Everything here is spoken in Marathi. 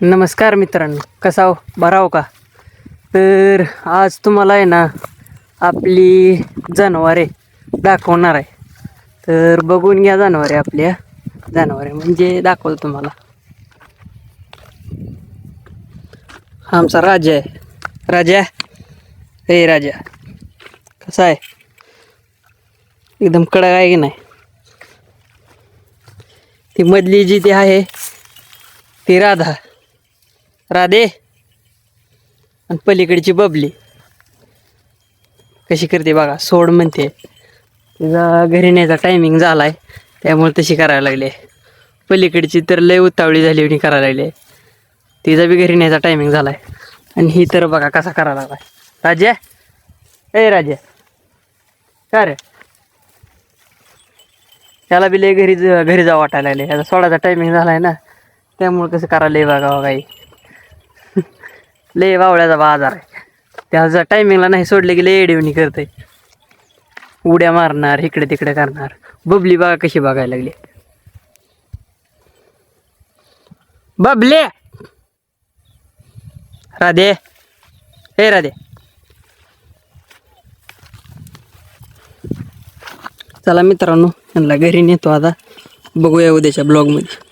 नमस्कार मित्रांनो कसा हो बरा हो का? तर आज तुम्हाला आहे ना आपली जनावरे दाखवणार आहे. तर बघून घ्या जनावरे आपल्या. जनावरे म्हणजे दाखवतो तुम्हाला. आमचा राजा आहे. राजा? हे राजा. कसा आहे? एकदम कडक आहे की नाही? ती मधली जी ती आहे ती राधा. राधे. आणि पलीकडची बबली. कशी करते बघा सोड म्हणते. तिचा घरी न्यायचा टायमिंग झाला आहे त्यामुळे तशी करायला लागली. आहे पलीकडची तर लय उतावळी झाली होती करायला लागली. आहे तिचा बी घरी न्यायचा टायमिंग झाला आहे आणि ही तर बघा कसा करायला लागला राजा. ए राजा. का रे? त्याला बी लय घरी घरी जा वाटायला लागले आता सोडायचा टायमिंग झाला आहे ना. त्यामुळे कसं करायला लय बघा हो काही लय वावळ्याचा बाजार आहे. त्याचा टायमिंगला नाही सोडले की लय एडिवणी करते उड्या मारणार इकडे तिकडे करणार. बबली बघा कशी बघायला लागली. बबले! राधे. हे राधे. चला मित्रांनो यांना घरी नेतो आता. बघूया उद्याच्या ब्लॉगमध्ये